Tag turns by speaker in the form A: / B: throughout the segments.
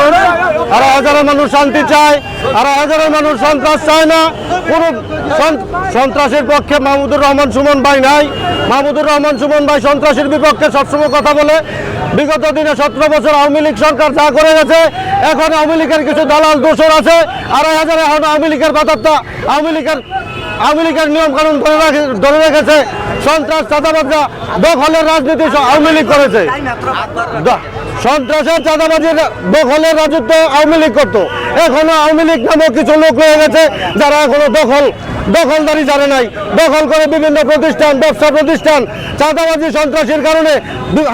A: আড়াই হাজারো মানুষ শান্তি চায় আড়াই হাজারো মানুষ সন্ত্রাস চায় না। কোনো সন- সন্ত্রাসের পক্ষে মাহমুদুর রহমান সুমন ভাই নাই। মাহমুদুর রহমান সুমন ভাই সন্ত্রাসের বিপক্ষে সবসময় কথা বলে। বিগত দিনে সতেরো বছর আওয়ামী লীগ সরকার যা করে গেছে এখন আওয়ামী লীগের কিছু দালাল দোষর আছে। আড়াই হাজার এখন আওয়ামী লীগের বাতারটা আওয়ামী লীগের আওয়ামী লীগের নিয়ম কানুন ধরে রাখে- ধরে রেখেছে। সন্ত্রাস চাঁদাবাজরা দখলের রাজনীতি আওয়ামী লীগ করেছে। সন্ত্রাসের চাঁদাবাজির দখলের রাজত্ব আওয়ামী লীগ করতো। এখনও আওয়ামী লীগ নামক কিছু লোক রয়ে গেছে যারা এখনও দখল দখলদারি জানে নাই। দখল করে বিভিন্ন প্রতিষ্ঠান, ব্যবসা প্রতিষ্ঠান, চাঁদাবাজি, সন্ত্রাসীর কারণে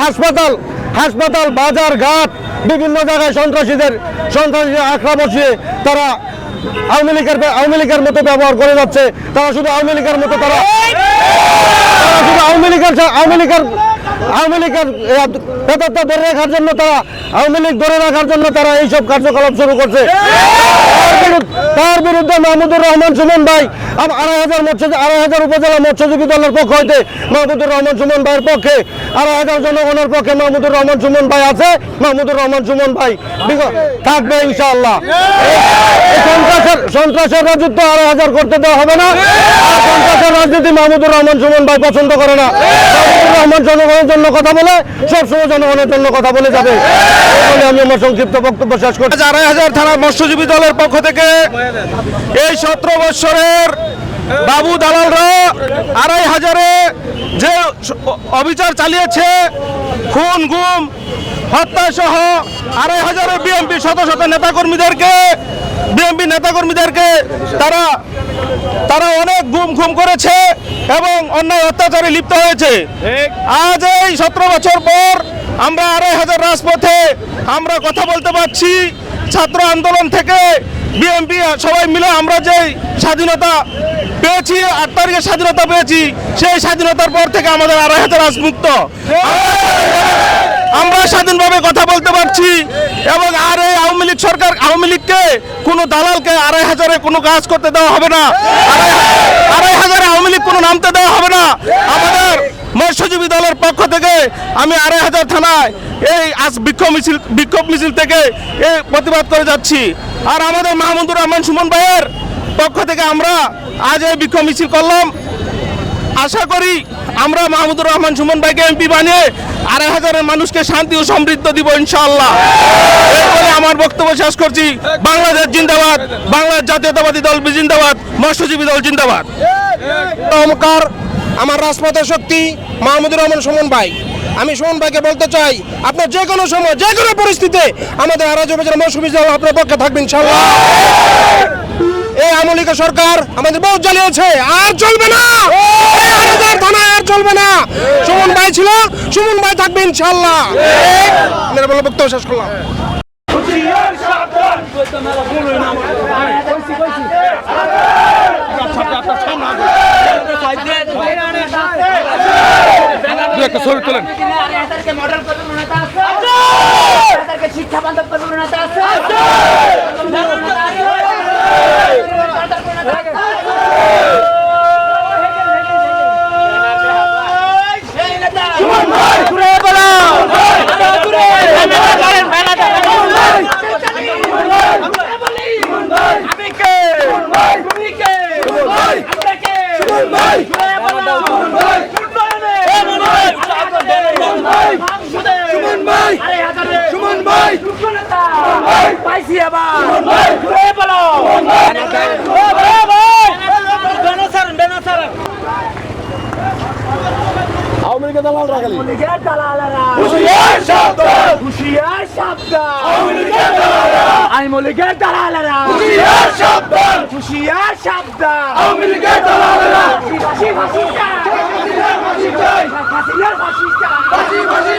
A: হাসপাতাল হাসপাতাল, বাজার, ঘাট, বিভিন্ন জায়গায় সন্ত্রাসীদের সন্ত্রাসীদের আখড়া বসিয়ে তারা আওয়ামী লীগের আওয়ামী লীগের মতো ব্যবহার করে যাচ্ছে। তারা শুধু আওয়ামী লীগের মতো তারা শুধু আওয়ামী লীগের আওয়ামী লীগের আওয়ামী লীগের পেতারটা ধরে রাখার জন্য তারা, আওয়ামী লীগ ধরে রাখার জন্য তারা এইসব কার্যকলাপ শুরু করছে। তার বিরুদ্ধে- মাহমুদুর রহমান সুমন ভাই আড়াই হাজার মৎস্য আড়াই হাজার উপজেলা মৎস্যজীবী দলের পক্ষ হইতে মাহমুদুর রহমান সুমন ভাইয়ের পক্ষে, আড়াই হাজার জনগণের পক্ষে মাহমুদুর রহমান সুমন ভাই আছে। মাহমুদুর রহমান সুমন ভাই থাকবে ইনশাআল্লাহ। সন্ত্রাসের সন্ত্রাসের রাজত্ব আড়াই হাজার করতে দেওয়া হবে না। সন্ত্রাসের রাজনীতি মাহমুদুর রহমান সুমন ভাই পছন্দ করে না। মাহমুদুর রহমান জনগণের জন্য কথা বলে, সবসময় জনগণের জন্য কথা বলে যাবে। বলে আমি আমার সংক্ষিপ্ত বক্তব্য শেষ করছি।
B: আড়াই হাজার থানা মৎস্যজীবী দলের পক্ষ থেকে এই সতেরো বৎসরের বাবু দালালরা আড়াই হাজারে যে অবিচার চালিয়েছে, খুন, গুম হত্যা সহ আড়াই হাজারের বিএনপি শত শত নেতাকর্মীদেরকে বিএনপি নেতাকর্মীদেরকে তারা তারা অনেক গুম খুম করেছে এবং অন্যায় অত্যাচারে লিপ্ত হয়েছে। আজ এই সতেরো বছর পর আমরা আড়াই হাজার রাজপথে আমরা কথা বলতে পারছি। ছাত্র আন্দোলন থেকে বিএনপি সবাই মিলে আমরা যে স্বাধীনতা পেয়েছি আট তারিখে স্বাধীনতা পেয়েছি সেই স্বাধীনতার পর থেকে আমাদের আড়াই হাজার রাজমুক্ত। আমরা স্বাধীনভাবে কথা পারছি এবং আর এই আওয়ামী লীগ সরকার, আওয়ামী লীগকে কোনো দালালকে আড়াই হাজারে কোনো কাজ করতে দেওয়া হবে না। আড়াই হাজারে আওয়ামী লীগ কোনো নামতে দেওয়া হবে না। আমাদের মৎস্যজীবী দলের পক্ষ থেকে আমি আড়াই হাজার থানায় এই আজ বিক্ষোভ মিছিল বিক্ষোভ মিছিল থেকে এই প্রতিবাদ করে যাচ্ছি। আর আমাদের মাহমুদুর রহমান সুমন ভাইয়ের পক্ষ থেকে আমরা আজ এই বিক্ষোভ মিছিল করলাম। আশা করি আমরা মাহমুদুর রহমান সুমন ভাইকে এমপি বানিয়ে আড়াই হাজারের মানুষকে শান্তি ও সমৃদ্ধ দিব ইনশাল্লাহ আমার বক্তব্য শেষ করছি। বাংলাদেশ জিন্দাবাদ, বাংলাদেশ জাতীয়তাবাদী দল জিন্দাবাদ, মৎস্যজীবী দল জিন্দাবাদ।
C: অহংকার, আমার রাজপথের শক্তি মাহমুদুর রহমান সুমন ভাই। আমি সুমন ভাইকে বলতে চাই, আপনার যে কোনো সময়, যে কোনো পরিস্থিতিতে আমাদের আরাজ উপজেলা মৌসুমী আপনার পক্ষে থাকবেন ইনশাল্লাহ এই আমলিকা সরকার আমাদের বহুত জ্বালিয়েছে আর চলবে না থানায় আর চলবে না সুমন ভাই ছিল সুমন ভাই থাকবে ইনশাল্লাহ মেরে বলে বক্তব্য শেষ করলাম
D: শিক্ষা বান্ধব করব আবার ঘুরে বলো। আমি মলিকের দালালেরা। খুশিয়ার শব্দ ফাঁসি ফাঁসি চাই ফাঁসিয়ার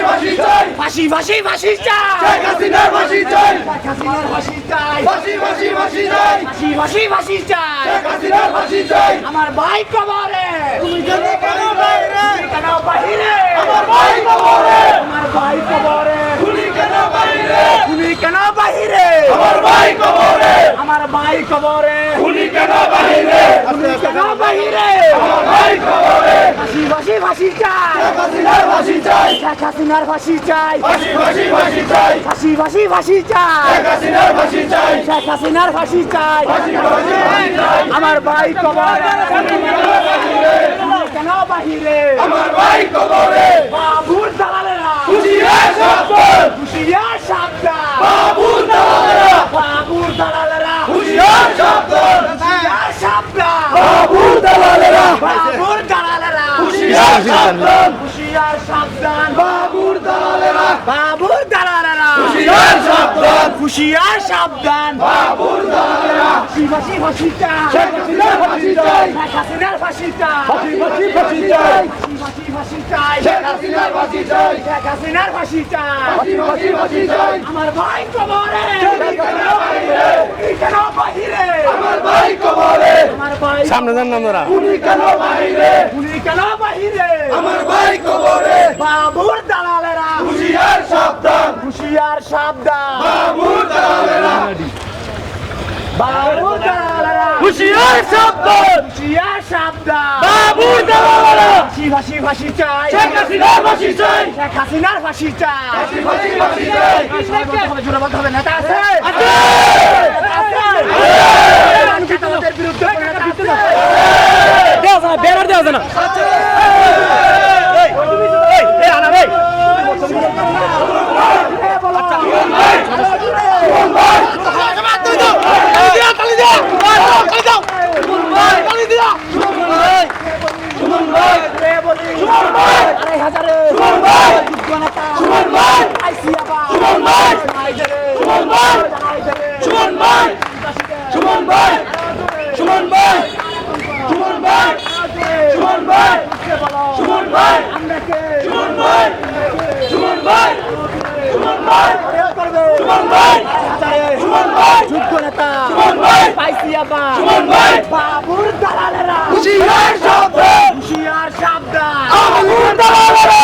D: ফাঁসি চাই ফাঁসি ফাঁসি ফাঁসি চাই। হাসিনার ফাঁসি চাই। হাসিনার ফাঁসি চাই। ফাঁসি ফাঁসি ফাঁসি চাই। ফাঁসি ফাঁসি ফাঁসি চাই। হাসিনার ফাঁসি চাই। আমার ভাই কবরে। তুমি কেন কেন বাইরে কেন বাহিরে আমার ভাই কবরে। আমার ভাই কবরে। তুমি কেন বাইরে তুমি কেন বাহিরে আমার ভাই কবরে। আমার ভাই কবরে। উনি কেন বাহিরে উনি কেন বাহিরে আমার ভাই কবরে। ফাঁসি ফাঁসি ফাঁসি চাই। হাসিনার ফাঁসি চাই। শেখ হাসিনার ফাঁসি চাই। ফাঁসি ফাঁসি ফাঁসি চাই। ফাঁসি ফাঁসি ফাঁসি চাই। শেখ হাসিনার ফাঁসি চাই। শেখ হাসিনার ফাঁসি চাই। ফাঁসি ফাঁসি ফাঁসি চাই। আমার ভাই কবরে। উনি কেন বাহিরে? আমার ভাই কবরে। বাবুর দালালেরা। বাবুর দালালেরা। বাবুর দালালেরা। বাবুর দালালেরা। বাবুর হুশিয়ার সাবধান বাবুর দালালেরা বাবুর দালালেরা হুশিয়ার সাবধান হুশিয়ার সাবধান বাবুর দালালেরা ফাঁসি ফাঁসি চাই শেখ হাসিনার ফাঁসি চাই শেখ হাসিনার ফাঁসি চাই ফাঁসি ফাঁসি ফাঁসি চাই ফাঁসি ফাঁসি চাই শেখ হাসিনার ফাঁসি চাই শেখ হাসিনার ফাঁসি চাই ফাঁসি ফাঁসি ফাঁসি চাই আমার ভাই কবরে কেন বাহিরে? আমার ভাই কবরে।
A: সামনে যান না আপনারা
D: উনি কেন বাহিরে উনি কেন বাহিরে আমার ভাই কবরে বাবুর দালালেরা হুশিয়ার সাবধান হুশিয়ার সাবধান বাবুর দালালেরা বাবুর দালালেরা হুশিয়ার সাবধান হুশিয়ার সাবধান বাবুর দালালেরা ফাঁসি ফাঁসি ফাঁসি চাই শেখ হাসিনার ফাঁসি চাই শেখ হাসিনার ফাঁসি চাই ফাঁসি ফাঁসি ফাঁসি চাই হবে নেতা আছে আছে আছে যাচ্ছে না সুমন ভাই সুমন ভাই সুমন ভাই সুমন ভাই সুমন ভাই সুমন ভাই সুমন ভাই সুমন ভাই সুমন ভাই যোগ্য নেতা সুমন ভাই পাইছিয়া বা সুমন ভাই বাবুর দালালেরা হুশিয়ার সাবধান হুশিয়ার সাবধান বাবুর দালালেরা